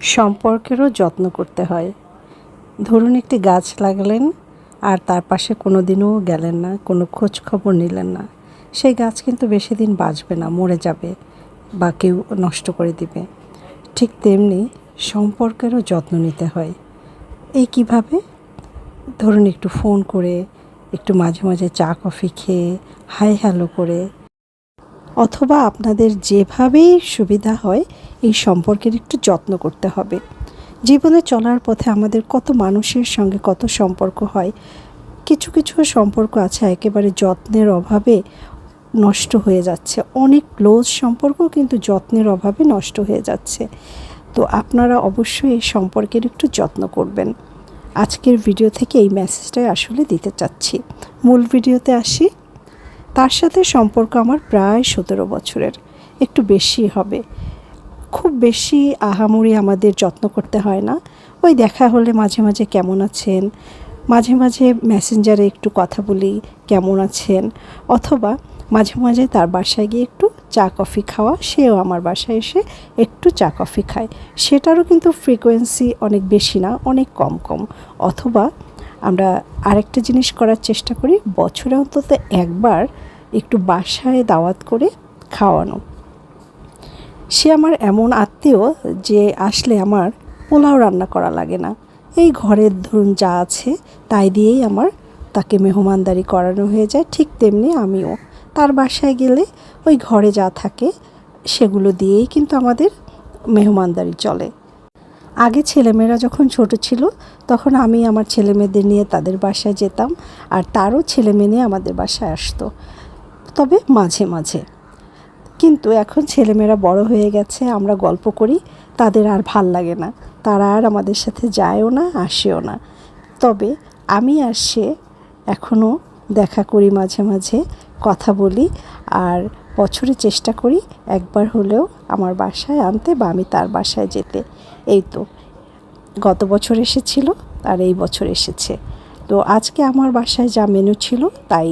সম্পর্কেরও যত্ন করতে হয়। ধরুন একটি গাছ লাগালেন আর তার পাশে কোনো দিনও গেলেন না, কোনো খোঁজ খবর নিলেন না। সেই গাছ কিন্তু বেশি দিন বাঁচবে না, মরে যাবে বা কেউ নষ্ট করে দিবে। ঠিক তেমনি সম্পর্কেরও যত্ন নিতে হয়। এই কীভাবে? ধরুন একটু ফোন করে, একটু মাঝে মাঝে চা কফি খেয়ে, হাই হ্যালো করে অথবা আপনাদের যেভাবেই সুবিধা হয়, এই সম্পর্কের একটু যত্ন করতে হবে। জীবনে চলার পথে আমাদের কত মানুষের সঙ্গে কত সম্পর্ক হয়, কিছু কিছু সম্পর্ক আছে একেবারে যত্নের অভাবে নষ্ট হয়ে যাচ্ছে। অনেক ক্লোজ সম্পর্ক কিন্তু যত্নের অভাবে নষ্ট হয়ে যাচ্ছে। তো আপনারা অবশ্যই এই সম্পর্কের একটু যত্ন করবেন। আজকের ভিডিও থেকে এই মেসেজটাই আসলে দিতে চাচ্ছি। মূল ভিডিওতে আসি। তার সাথে সম্পর্ক আমার প্রায় সতেরো বছরের। একটু বেশি হবে। খুব বেশি আহামরি আমাদের যত্ন করতে হয় না। ওই দেখা হলে মাঝে মাঝে কেমন আছেন? মাঝে মাঝে মেসেঞ্জারে একটু কথা বলি, কেমন আছেন? অথবা মাঝে মাঝে তার বাসায় গিয়ে একটু চা, কফি খাওয়া, সেও আমার বাসায় এসে একটু চা, কফি খায়। সেটারও কিন্তু ফ্রিকোয়েন্সি অনেক বেশি না, অনেক কম কম। অথবা আমরা আরেকটা জিনিস করার চেষ্টা করি, বছরে অন্তত একবার একটু বাসায় দাওয়াত করে খাওয়ানো। সে আমার এমন আত্মীয় যে আসলে আমার পোলাও রান্না করা লাগে না। এই ঘরের ধরুন যা আছে, তাই দিয়েই আমার তাকে মেহমানদারি করানো হয়ে যায়, ঠিক তেমনি আমিও। তার বাসায় গেলে ওই ঘরে যা থাকে, সেগুলো দিয়েই কিন্তু আমাদের মেহমানদারি চলে। আগে ছেলেমেয়েরা যখন ছোট ছিল, তখন আমি আমার ছেলেমেয়েদের নিয়ে তাদের বাসায় যেতাম আর তারও ছেলেমেয়ে নিয়ে আমাদের বাসায় আসতো, তবে মাঝে মাঝে। কিন্তু এখন ছেলেমেয়েরা বড় হয়ে গেছে, আমরা গল্প করি, তাদের আর ভালো লাগে না। তারা আর আমাদের সাথে যায়ও না, আসেও না। তবে আমি আর সে এখনও দেখা করি, মাঝে মাঝে কথা বলি আর বছরে চেষ্টা করি একবার হলেও আমার বাসায় আনতে বা আমি তার বাসায় যেতে। এই তো, গত বছর এসেছিল আর এই বছর এসেছে। তো আজকে আমার বাসায় যা মেনু ছিল তাই।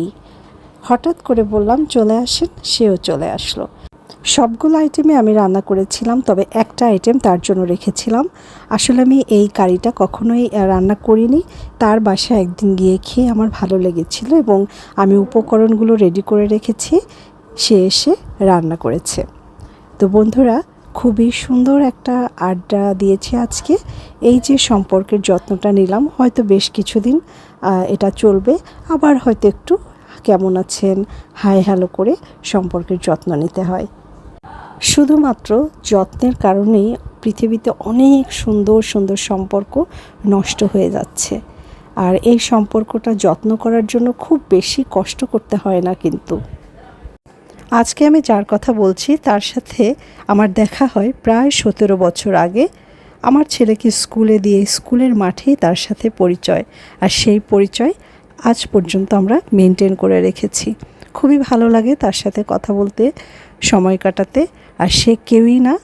হঠাৎ করে বললাম, চলে আসেন। সেও চলে আসলো। সবগুলো আইটেমে আমি রান্না করেছিলাম, তবে একটা আইটেম তার জন্য রেখেছিলাম। আসলে আমি এই কারিটা কখনোই রান্না করিনি। তার বাসায় একদিন গিয়ে খেয়ে আমার ভালো লেগেছিল এবং আমি উপকরণগুলো রেডি করে রেখেছি। সে এসে রান্না করেছে। তো বন্ধুরা, খুবই সুন্দর একটা আড্ডা দিয়েছে আজকে। এই যে সম্পর্কের যত্নটা নিলাম, হয়তো বেশ কিছুদিন এটা চলবে। আবার হয়তো একটু কেমন আছেন, হাই হ্যালো করে সম্পর্কের যত্ন নিতে হয়। শুধুমাত্র যত্নের কারণেই পৃথিবীতে অনেক সুন্দর সুন্দর সম্পর্ক নষ্ট হয়ে যাচ্ছে। আর এই সম্পর্কটা যত্ন করার জন্য খুব বেশি কষ্ট করতে হয় না কিন্তু। আজকে আমি যার কথা বলছি তার সাথে আমার দেখা হয় প্রায় সতেরো বছর আগে। আমার ছেলেকে স্কুলে দিয়ে স্কুলের মাঠেই তার সাথে পরিচয়। আর সেই পরিচয় আজ পর্যন্ত আমরা মেনটেন করে রেখেছি। খুবই ভালো লাগে তার সাথে কথা বলতে, সময় কাটাতে। আর সে কেউই না,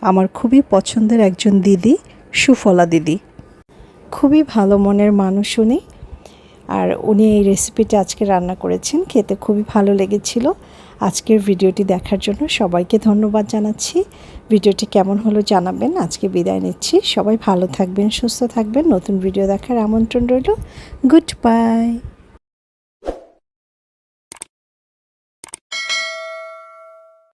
আমার খুবই পছন্দের একজন দিদি, সুফলা দিদি। খুবই ভালো মনের মানুষ উনি। আর উনি এই রেসিপিটা আজকে রান্না করেছেন, খেতে খুবই ভালো লেগেছিল। আজকের ভিডিওটি দেখার জন্য সবাইকে ধন্যবাদ জানাচ্ছি। ভিডিওটি কেমন হলো জানাবেন, আজকে বিদায় নিচ্ছি। সবাই ভালো থাকবেন, সুস্থ থাকবেন। নতুন ভিডিও দেখার আমন্ত্রণ রইল। Good bye